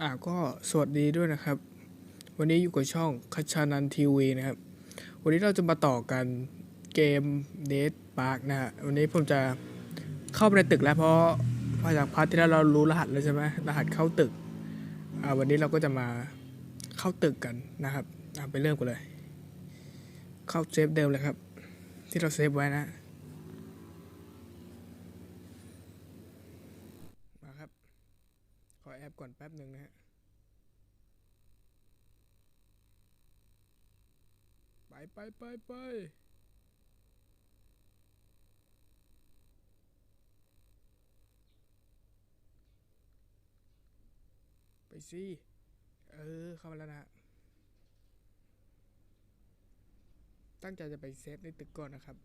อ่าก็สวัสดีด้วยนะครับ วันนี้อยู่กับช่องคัชานันทีวีนะครับ วันนี้เราจะมาต่อกันเกมเดทปาร์กนะฮะวันนี้ผมจะเข้าไปในตึกแล้วเพราะพอจากพาร์ทที่แล้วเรารู้รหัสแล้วใช่ไหมรหัสเข้าตึกอ่าวันนี้เราก็จะมาเข้าตึกกันนะครับอ่าไปเริ่มกันเลย เข้าเซฟเดิมเลยครับ ที่เราเซฟไว้นะ มาครับ ขอแอป ก่อนแป๊บหนึ่งนะฮะ ไปไปไปไปไปสิเออ เข้ามาแล้วนะฮะตั้งใจจะไปเซฟในตึกก่อนนะครับ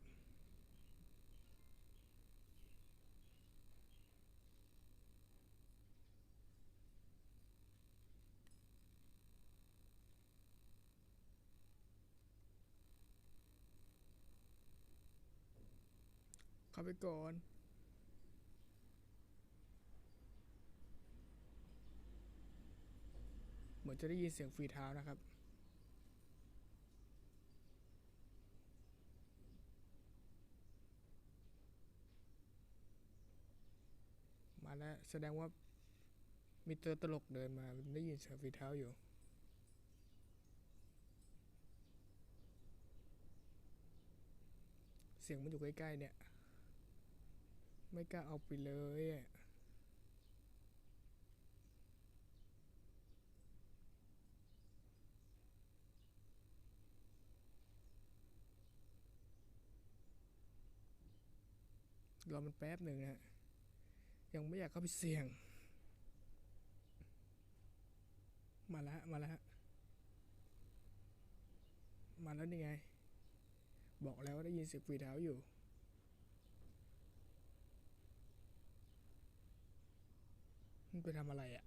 ไปก่อน เหมือนจะได้ยินเสียงฝีเท้านะครับ มาแล้วแสดงว่ามีตัวตลกเดินมาได้ยินเสียงฝีเท้าอยู่เสียงมันอยู่ใกล้ๆเนี่ย ไม่กล้าเอาไปเลยอะรอมันแป๊บหนึ่งฮะยังไม่อยากเข้าไปเสี่ยง มาแล้วฮะมาแล้วฮะมาแล้วนี่ไง บอกแล้วได้ยินเสียงฝีเท้าอยู่ มันไปทำอะไรอะ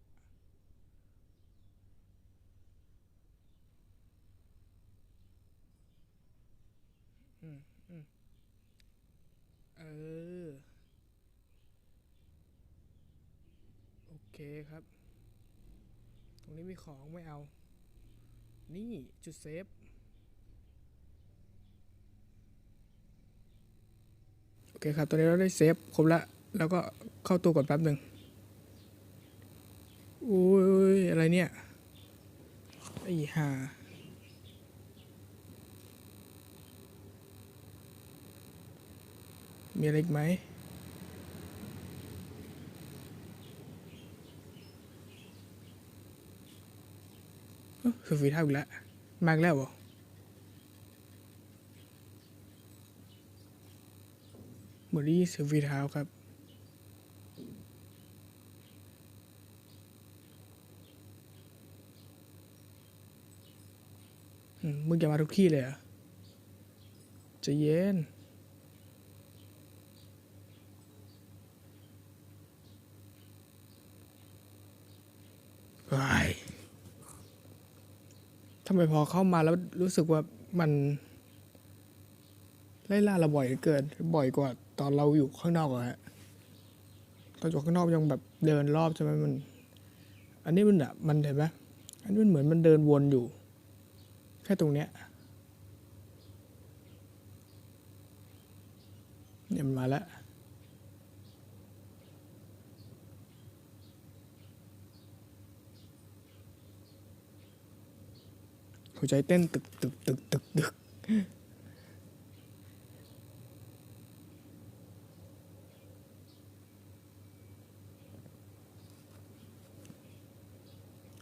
อืมอืมเออ โอเคครับ ตรงนี้มีของไม่เอา นี่จุดเซฟ โอเคครับ ตอนนี้เราได้เซฟ ครบละ แล้วก็เข้าตัวก่อนแป๊บหนึ่ง อุ้ยอะไรเนี่ย ไอ้ห่ามีอะไรอีกไหมเอ้าคือฝีท้าอีกแล้วมากแล้วเหรอเหมือนได้ยินเสียงฝีเท้าครับ มมึงจะมาทุกที่เลยเหรอะใจะเย็นไอ้ยทำไมพอเข้ามาแล้วรู้สึกว่ามัน ไล่ล่าเราบ่อยเหลือเกินบ่อยกว่า ตอนเราอยู่ข้างนอกอะฮะตอนอยู่ข้างนอกยังแบบเดินรอบใช่ไหมมัน อันนี้มันอะมันเห็นไหมอันนี้มันเหมือนมันเดินวนอยู่ แค่ตรงเนี้ยเนี่ยมันมาแล้วหัวใจเต้นตึกตึกตึกตึกตึก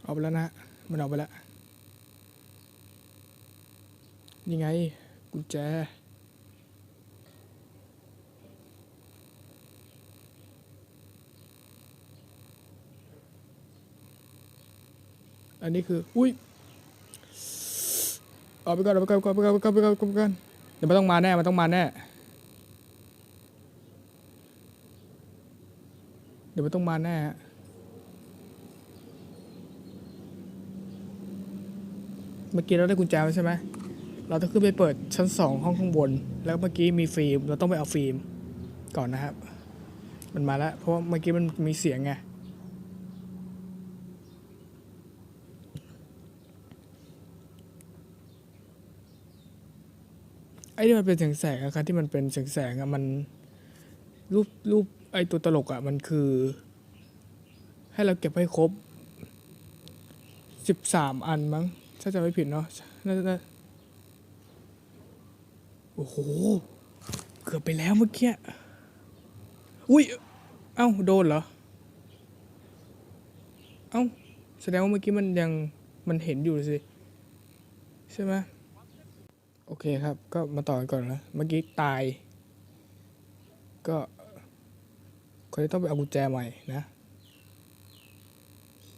เอาไปแล้วนะมันเอาไปแล้ว นี่ไง กุญแจ อันนี้คือ อุ้ยเอาไปก่อนเอาไปก่อนเอาไปก่อนเอาไปก่อนเอาไปก่อนเอาไปก่อนเดี๋ยวมันต้องมาแน่ มันต้องมาแน่ เดี๋ยวมันต้องมาแน่ฮะเมื่อกี้เราได้กุญแจมาใช่ไหม เราต้องขึ้นไปเปิดชั้นสองห้องข้างบน แล้วเมื่อกี้มีฟิล์ม เราต้องไปเอาฟิล์มก่อนนะครับ มันมาแล้ว เพราะเมื่อกี้มันมีเสียงไง ไอ้ที่มันเป็นแสงแสงอะครับที่มันเป็นแสงแสงอะมันรูปรูปไอ้ตัวตลกอะมันคือ ให้เราเก็บให้ครบสิบสามอันมั้ง ถ้าจะไม่ผิดเนาะน่าจะ โอ้โห เกือบไปแล้วเมื่อกี้ อุ้ย เอ้า โดนเหรอ เอ้า แสดงว่าเมื่อกี้มันยังมันเห็นอยู่สิ ใช่ไหมโอเคครับ ก็มาต่อกันก่อนนะ เมื่อกี้ตาย ก็คนที่ต้องไปเอากุญแจใหม่นะ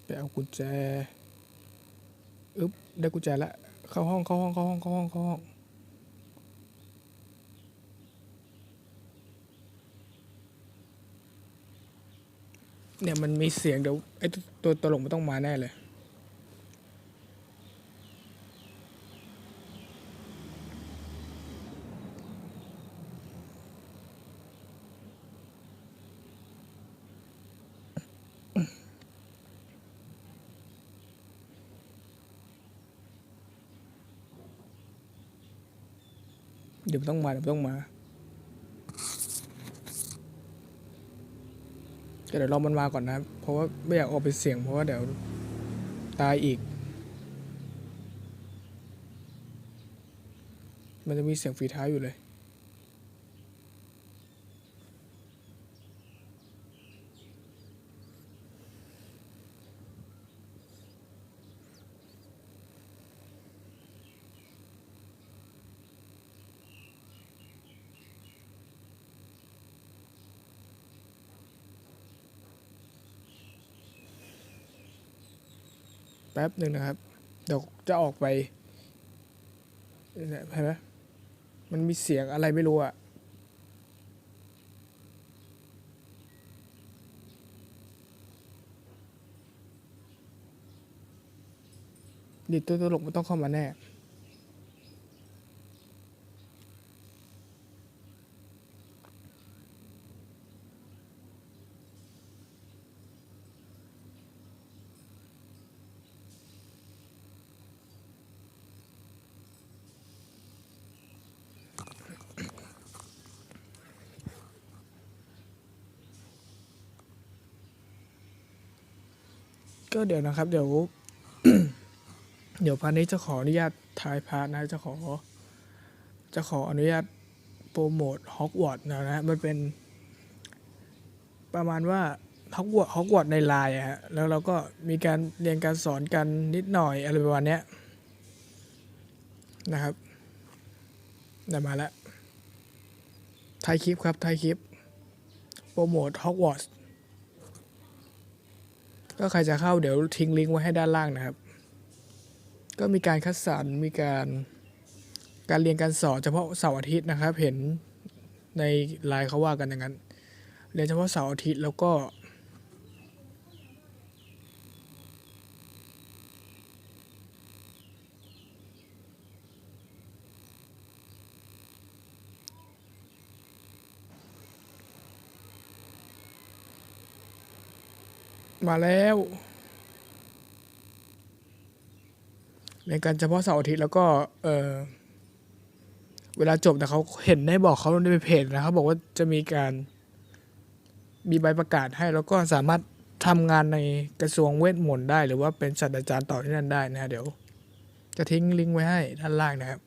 ไปเอากุญแจ อึ๊บ ได้กุญแจแล้วเข้าห้อง เข้าห้อง เข้าห้อง เข้าห้อง เข้าห้อง เนี่ยมันมีเสียงเดี๋ยวไอ้ตัวตลกมันต้องมาแน่เลย เดี๋ยวต้องมาเดี๋ยวต้องมา เดี๋ยวรอมันมาก่อนนะเพราะว่าไม่อยากออกไปเสียงเพราะว่าเดี๋ยวตายอีก มันจะมีเสียงฝีเท้าอยู่เลย แป๊บหนึ่งนะครับ เดี๋ยวจะออกไปเห็นไหมมันมีเสียงอะไรไม่รู้อะดิตัวตลกมันต้องเข้ามาแน่ ก็เดี๋ยวนะครับ เดี๋ยว เดี๋ยวพาร์ทนี้จะขออนุญาตท้ายพาร์ทนะจะขอ จะขออนุญาตโปรโมทฮอกวอตส์นะนะมันเป็น ประมาณว่าฮอกวอตฮอกวอตในไลน์อะฮะแล้วเราก็มีการเรียนการสอนกันนิดหน่อยอะไรประมาณเนี้ยนะครับได้มาแล้วท้ายคลิปครับท้ายคลิป โปรโมทฮอกวอตส์ ก็ใครจะเข้าเดี๋ยวทิ้งลิงก์ไว้ให้ด้านล่างนะครับ ก็มีการคัดสรรมีการการเรียนการสอนเฉพาะเสาร์อาทิตย์นะครับ เห็นในไลน์เขาว่ากันอย่างนั้น เรียนเฉพาะเสาร์อาทิตย์แล้วก็ มาแล้วในการเฉพาะเสาร์อาทิตย์แล้วก็ เออเวลาจบแต่เขาเห็นได้บอกเขาในเพจนะครับอกว่าจะมีการมีใบประกาศให้แล้วก็สามารถทำงานในกระทรวงเวทมนต์ได้ หรือว่าเป็นศาสตราจารย์ต่อที่นั่นได้นะฮะเดี๋ยวจะทิ้งลิงก์ไว้ให้ด้านล่างนะครับ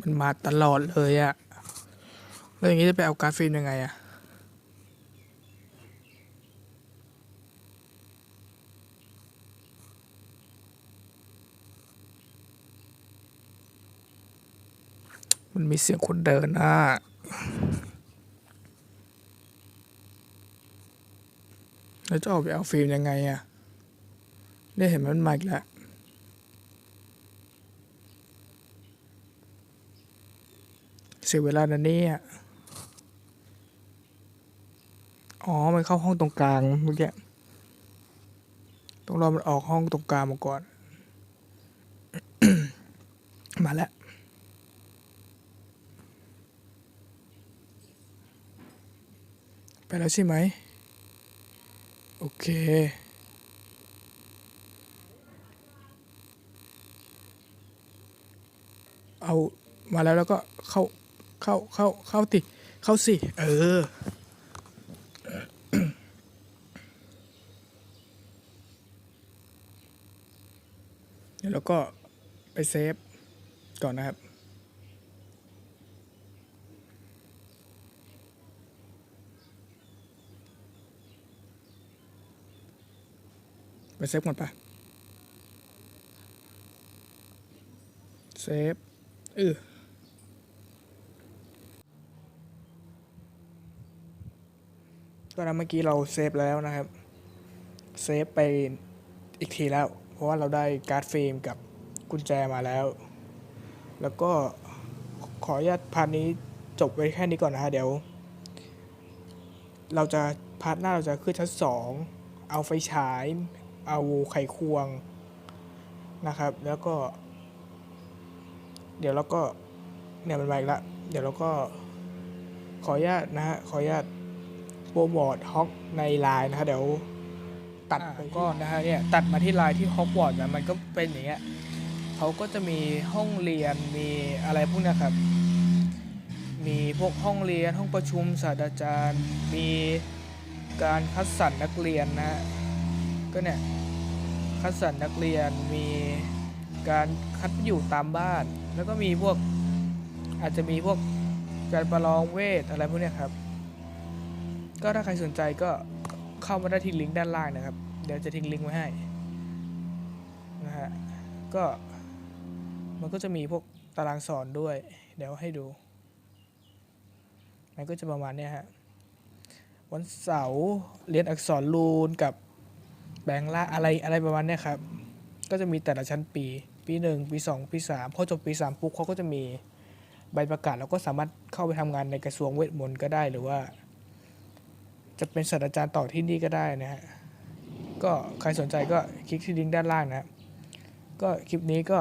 มันมาตลอดเลยอะแล้วอย่างนี้จะไปเอาการดฟิล์มยังไงอะมันมีเสียงคนเดินอะแล้วจะออกไปเอาฟิล์มยังไงอะได้เห็นมันมาอีกแล้ว เสียเวลานะเนี่ยอ๋อ มันเข้าห้องตรงกลางเมื่อกี้ต้องรอมันออกห้องตรงกลางมาก่อน มาแล้ว ไปแล้วใช่ไหม โอเค เอามาแล้วแล้วก็เข้า เข้าเข้าเข้าติ เข้าสิ เออ เดี๋ยวเราก็ไปเซฟ ก่อนนะครับไปเซฟก่อนปะเซฟเออ ก็นะเมื่อกี้เราเซฟแล้วนะครับ เซฟไปอีกทีแล้ว เพราะว่าเราได้การ์ดเฟรมกับกุญแจมาแล้ว แล้วก็ขออนุญาตพาร์ทนี้จบไว้แค่นี้ก่อนนะฮะเดี๋ยว เราจะพาร์ทหน้าเราจะขึ้นชั้นสองเอาไฟฉาย เอาไขควงนะครับ แล้วก็ เดี๋ยวเราก็เนี่ยมันมาอีกละเดี๋ยวเราก็ขออนุญาตนะฮะขออนุญาต โปรโมทฮอกในไลน์นะฮะเดี๋ยวตัดไปก็นะฮะเนี่ยตัดมาที่ไลน์ที่ฮอกวอตส์นะมันก็เป็นอย่างเงี้ยเขาก็จะมีห้องเรียนมีอะไรพวกเนี้ยครับ มีพวกห้องเรียนห้องประชุมศาสตราจารย์ มีการคัดสรรนักเรียนนะฮะก็เนี่ยคัดสรรนักเรียนมีการคัดอยู่ตามบ้าน แล้วก็มีพวกอาจจะมีพวกการประลองเวทอะไรพวกเนี้ยครับ ก็ถ้าใครสนใจก็เข้ามาได้ที่ลิงก์ด้านล่างนะครับ เดี๋ยวจะทิ้งลิงก์ไว้ให้นะฮะก็มันก็จะมีพวกตารางสอนด้วย เดี๋ยวให้ดู มันก็จะประมาณเนี้ยฮะ วันเสาร์เรียนอักษรรูนกับแบงละอะไรอะไรประมาณเนี้ยครับ ก็จะมีแต่ละชั้นปี ปีหนึ่งปีสองปีสามพอจบปีสามปุ๊บเขาก็จะมีใบประกาศ แล้วก็สามารถเข้าไปทำงานในกระทรวงเวทมนต์ก็ได้หรือว่า จะเป็นศาสตราจารย์ต่อที่นี่ก็ได้นะฮะก็ใครสนใจก็คลิกที่ลิงก์ด้านล่างนะก็คลิปนี้ก็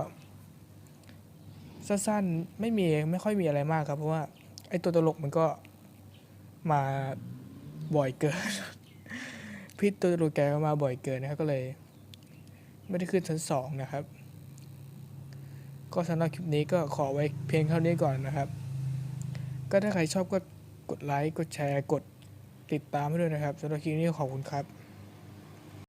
สั้นๆไม่มีไม่ค่อยมีอะไรมากครับ เพราะว่าไอ้ตัวตลกมันก็มาบ่อยเกิน พี่ตัวรูแกมาบ่อยเกินนะครับก็เลย ไม่ได้ขึ้นชั้นสองนะครับ ก็สำหรับคลิปนี้ก็ขอไว้เพียงเท่านี้ก่อนนะครับ ก็ถ้าใครชอบก็กดไลค์กดแชร์กด ติดตามให้ด้วยนะครับสำหรับคลิปนี้ขอบคุณครับ